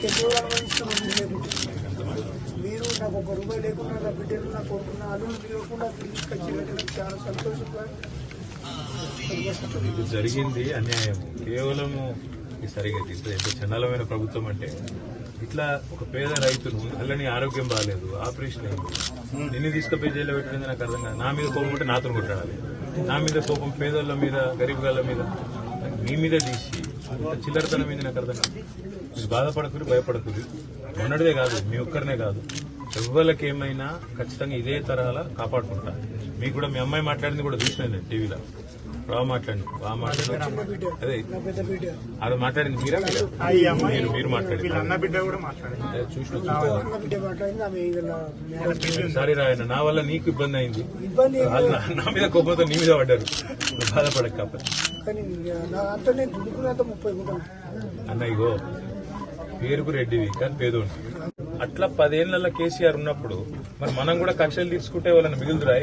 ఎన్ని అనుభవిస్తున్నాను మీరు మీరు నాకు ఒక రూపాయి లేకుండా నా బిడ్డలు నా కొడుకున్న అల్లుడు లేకుండా తీసుకొచ్చి నాకు చాలా సంతోషంగా ఇది జరిగింది అన్యాయం కేవలము ఇది సరిగా ఇంత ఎంత చండాలమైన ప్రభుత్వం అంటే ఇట్లా ఒక పేద రైతును అల్లని ఆరోగ్యం బాగాలేదు ఆపరేషన్ అయింది. నిన్ను తీసుకుపోయి జైల్లో పెట్టింది నాకు అర్థం కాదు. నా మీద కోపం ఉంటే నాతో కొట్టాడాలి నా మీద కోపం పేదోళ్ళ మీద గరీబ్ గాళ్ళ మీద. మీ మీద తీసి చిల్లరతనం ఏంది నాకు అర్థం కాదు మీరు బాధపడకూరి భయపడకూరి మొన్నటిదే కాదు మీ ఒక్కరినే కాదు. ఎవ్వరికి ఏమైనా ఖచ్చితంగా ఇదే తరహాల కాపాడుకుంటా. మీకు కూడా మీ అమ్మాయి మాట్లాడింది కూడా చూసినాను నేను టీవీలో. బాగా మాట్లాడింది. బాగా మాట్లాడింది. అదే. అది మాట్లాడింది మీరా మీరా? మీరు మీరు మాట్లాడింది. చూసిన. సారీ రాయన నా వల్ల నీకు ఇబ్బంది అయింది. నా- మీద కోపంతో నీ మీద పడ్డారు. బాధపడక అన్న ఇగో పేరుకు రెడ్డివి కానీ పేదోడి అట్లా పదేళ్ళ కేసీఆర్ ఉన్నప్పుడు మరి మనం కూడా కక్షలు తీసుకుంటే వాళ్ళని మిగులుదురా?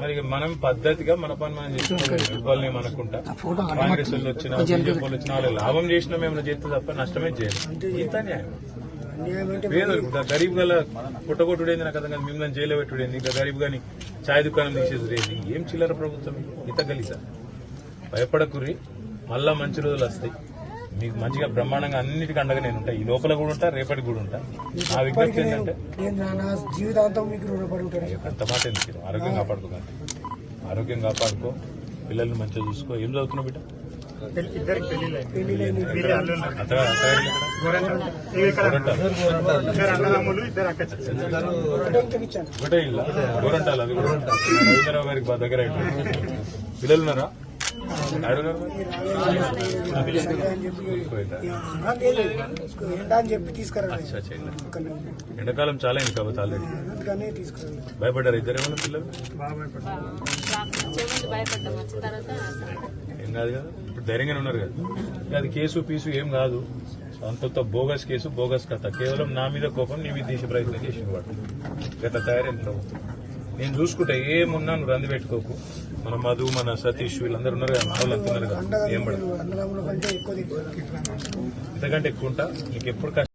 మరి మనం పద్ధతిగా మన పని మనం చేసుకోవాలి అనుకుంటా కాంగ్రెస్ వాళ్ళు వచ్చిన బీజేపీ వాళ్ళు వాళ్ళు లాభం చేసినా మేము చేస్తే తప్ప నష్టమే చేయాలి. ఇంత న్యాయం. పేదలు గరీబ్ గల పుట్టగొట్టుడేంది నాకు అర్థం కాదు మిమ్మల్ని జైలు పెట్టుడేంది ఇంకా గరీబ్ గాని ఛాయ్ దుకాణం తీసేది ఏం చిల్లర ప్రభుత్వం ఇంత గలీసా భయపడకురి మళ్ళా మంచి రోజులు వస్తాయి. మీకు మంచిగా బ్రహ్మాండంగా అన్నిటికీ అండగా నేను ఉంటా. ఈ లోపల కూడా ఉంటా రేపటికి కూడా ఉంటా. నా విజ్ఞప్తి ఏంటంటే జీవితాంతం మీకు రుణపడి ఉంటాను. అంత మాట ఎందుకు ఆరోగ్యం కాపాడుకోకండి ఆరోగ్యం కాపాడుకో. పిల్లల్ని మంచిగా చూసుకో. ఏం చదువుతున్నావు బిడ్డ. ఒకటే ఇల్లు? గోరంటాలు అది కూడా. రవీంద్రరావు గారికి బాగా దగ్గర అయిపోయింది పిల్లలు అని చెప్పి పోయిందా? ఎండాకాలం చాలా అయింది కాబట్టి ఆల్రెడీ అందుకనే తీసుకురా భయపడ్డారు ఇద్దరు ఏమన్నా పిల్లలు? ఏం కాదు కదా? ఇప్పుడు ధైర్యంగానే ఉన్నారు కదా. అది కేసు పీసు ఏం కాదు. అంత బోగస్ కేసు బోగస్ కథ. కేవలం నా మీద కోపం నీ మీద తీసే ప్రయత్నం చేసిన వాడు. గత తయారైన ప్రభుత్వం నేను చూసుకుంటా ఏమున్నా నువ్వు రంది పెట్టుకోకు. మన మధు మన సతీష్ వీళ్ళందరూ ఉన్నారు కదా మన వాళ్ళంతా ఉన్నారు కదా ఏం పడదు. అన్నదమ్ముల కంటే ఎక్కువ తీసుకురా ఇంతకంటే ఎక్కువ ఉంటా? నీకు ఎప్పుడు కష్టం